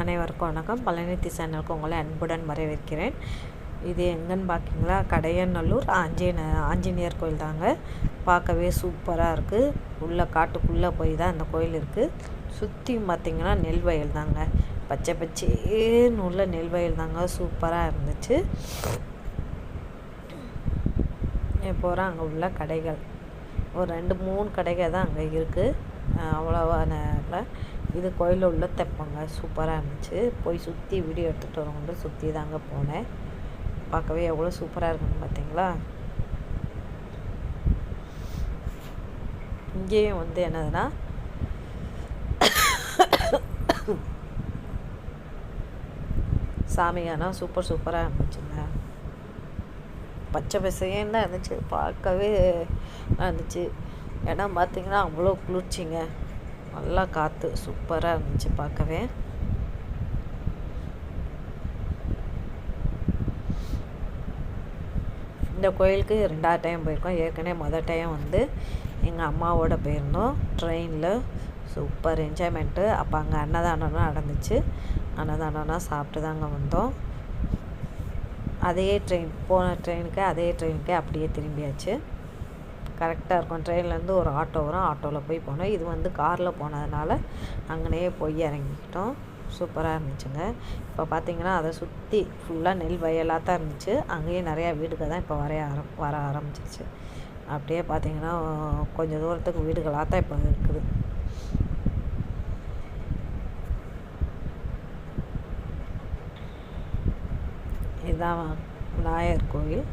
அனைவருக்கும் வணக்கம். பழனித்தி சேனலுக்கு உங்களை அன்புடன் வரவேற்கிறேன். இது எங்கன்னு பார்க்கிங்களா கடையநல்லூர் ஆஞ்சநே ஆஞ்சநேயர் கோயில் தாங்க. பார்க்கவே சூப்பராக இருக்குது உள்ளே காட்டுக்குள்ளே போய் தான் அந்த கோயில் இருக்குது சுற்றி பார்த்திங்கன்னா நெல் வயல் தாங்க. பச்சை பச்சேன்னு உள்ள நெல் வயல் தாங்க. சூப்பராக இருந்துச்சு. போகிறோம் அங்கே உள்ள கடைகள். ஒரு ரெண்டு மூணு கடைகள் தான் அங்கே இருக்குது அவ்வளோவா இது கோயிலில் உள்ள தைப்பாங்க. சூப்பராக இருந்துச்சு. போய் சுற்றி வீடியோ எடுத்துகிட்டு வரவங்க சுற்றி தாங்க போனேன். பார்க்கவே எவ்வளோ சூப்பராக இருக்குன்னு பார்த்தீங்களா இங்கேயும் வந்து என்னதுன்னா சாமியானா சூப்பர் சூப்பராக இருந்துச்சுங்க. பச்சை பசையன்னு தான் இருந்துச்சு. பார்க்கவே இருந்துச்சு. ஏன்னா பார்த்திங்கன்னா அவ்வளோ குளிர்ச்சிங்க. நல்லா காற்று சூப்பராக இருந்துச்சு பார்க்கவே. இந்த கோயிலுக்கு ரெண்டாவது டைம் போயிருக்கோம். ஏற்கனவே மொதல் டைம் வந்து எங்கள் அம்மாவோட போயிருந்தோம். ட்ரெயினில் சூப்பர் என்ஜாய்மெண்ட்டு அப்போ அங்கே அன்னதானம்லாம் நடந்துச்சு. அன்னதானம்லாம் சாப்பிட்டு தாங்க வந்தோம். அதே ட்ரெயின் போன ட்ரெயினுக்கு அதே ட்ரெயினுக்கே அப்படியே திரும்பியாச்சு. கரெக்டாக இருக்கும். ட்ரெயின்லேருந்து ஒரு ஆட்டோ வரும். ஆட்டோவில் போய் போனோம். இது வந்து காரில் போனதுனால அங்கனையே போய் இறங்கிக்கிட்டோம் சூப்பராக இருந்துச்சுங்க. இப்போ பார்த்தீங்கன்னா அதை சுற்றி ஃபுல்லாக நெல் வயலாக தான் இருந்துச்சு. அங்கேயே நிறையா வீடுகள் தான் இப்போ வரைய ஆரம் வர ஆரம்பிச்சிருச்சு. அப்படியே பார்த்தீங்கன்னா கொஞ்சம் தூரத்துக்கு வீடுகளாக தான் இப்போ இருக்குது. இதுதான் விநாயகர் கோயில்.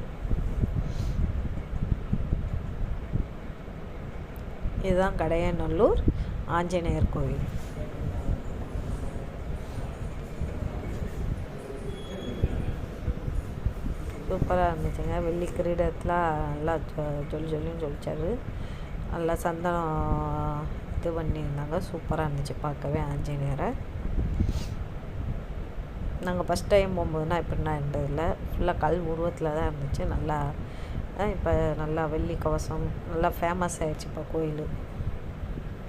இதுதான் கடையநல்லூர் ஆஞ்சநேயர் கோவில் சூப்பராக இருந்துச்சுங்க. வெள்ளி கிரீடத்தில் நல்லா ஜொலி ஜொலியும் ஜொலிச்சாரு. நல்லா சந்தனம் இது பண்ணியிருந்தாங்க. சூப்பராக இருந்துச்சு பார்க்கவே ஆஞ்சநேயரை. நாங்கள் ஃபஸ்ட் டைம் போகும்போதுனா இப்படின்னா இருந்ததில்லை. ஃபுல்லாக கல் உருவத்தில் தான் இருந்துச்சு. நல்லா இப்போ நல்லா வெள்ளி கவசம் நல்லா ஃபேமஸ் ஆகிடுச்சு இப்போ கோயில்.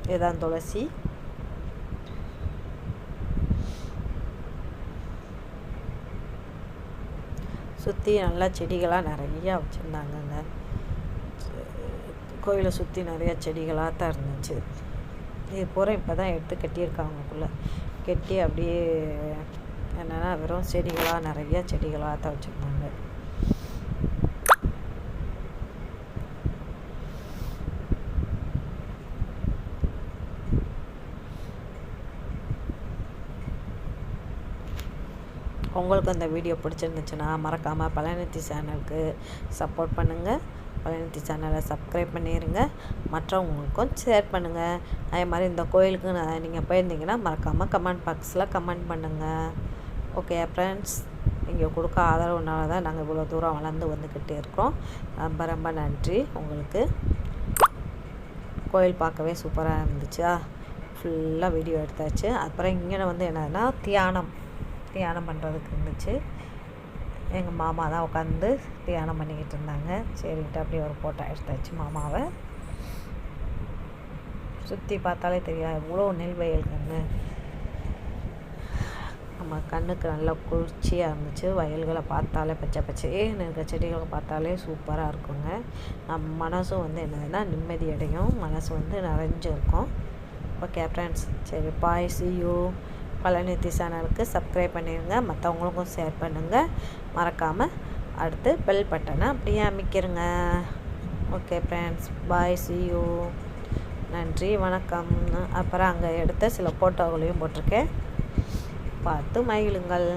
இதுதான் துளசி. சுற்றி நல்லா செடிகளாக நிறையா வச்சுருந்தாங்கங்க. கோயிலை சுற்றி நிறையா செடிகளாக தான் இருந்துச்சு. இது பூரா இப்போ தான் எடுத்து கட்டியிருக்காங்கக்குள்ளே கட்டி அப்படியே என்னென்னா வெறும் செடிகளாக நிறையா செடிகளாக தான் வச்சுருந்தாங்க. உங்களுக்கு அந்த வீடியோ பிடிச்சிருந்துச்சுன்னா மறக்காமல் பழனித்தி சேனலுக்கு சப்போர்ட் பண்ணுங்கள் பழனித்தி சேனலை சப்ஸ்கிரைப் பண்ணிடுங்க மற்றவங்களுக்கும் ஷேர் பண்ணுங்கள் அதே மாதிரி இந்த கோயிலுக்கு நான் நீங்கள் போயிருந்தீங்கன்னா மறக்காமல் கமெண்ட் பாக்ஸில் கமெண்ட் பண்ணுங்கள் ஓகே ஃப்ரெண்ட்ஸ் நீங்கள் கொடுக்க ஆதரவுனால தான் நாங்கள் இவ்வளோ தூரம் வளர்ந்து வந்துக்கிட்டே இருக்கோம். ரொம்ப ரொம்ப நன்றி. உங்களுக்கு கோயில் பார்க்கவே சூப்பராக இருந்துச்சா? ஃபுல்லாக வீடியோ எடுத்தாச்சு. அப்புறம் இங்கே வந்து என்னதுன்னா தியானம். தியானம் பண்ணுறதுக்கு இருந்துச்சு. எங்கள் மாமா தான் உட்காந்து தியானம் பண்ணிக்கிட்டு இருந்தாங்க. சரின்ட்டு அப்படியே ஒரு ஃபோட்டோ எடுத்தாச்சு மாமாவை. சுற்றி பார்த்தாலே தெரியும் எவ்வளோ நெல் வயல் கண்ணு. நம்ம கண்ணுக்கு நல்லா குளிர்ச்சியாக இருந்துச்சு. வயல்களை பார்த்தாலே பச்சை பச்சைன்னு இருக்க செடிகளை பார்த்தாலே சூப்பராக இருக்குங்க. நம்ம மனசும் வந்து என்னதுன்னா நிம்மதி அடையும். மனசு வந்து நிறைஞ்சிருக்கும். இப்போ கேப்டன்ஸ் சரி பாய் சி யூ பழனித்தி சேனலுக்கு சப்ஸ்கிரைப் பண்ணிடுங்க மற்றவங்களுக்கும் ஷேர் பண்ணுங்கள் மறக்காமல் அடுத்து பெல் பட்டனை அப்படியே அமைக்கிறங்க. Okay friends bye see you நன்றி. வணக்கம். அப்புறம் அங்கே எடுத்த சில ஃபோட்டோகளையும் போட்டிருக்கேன். பார்த்து மகிழுங்கள்.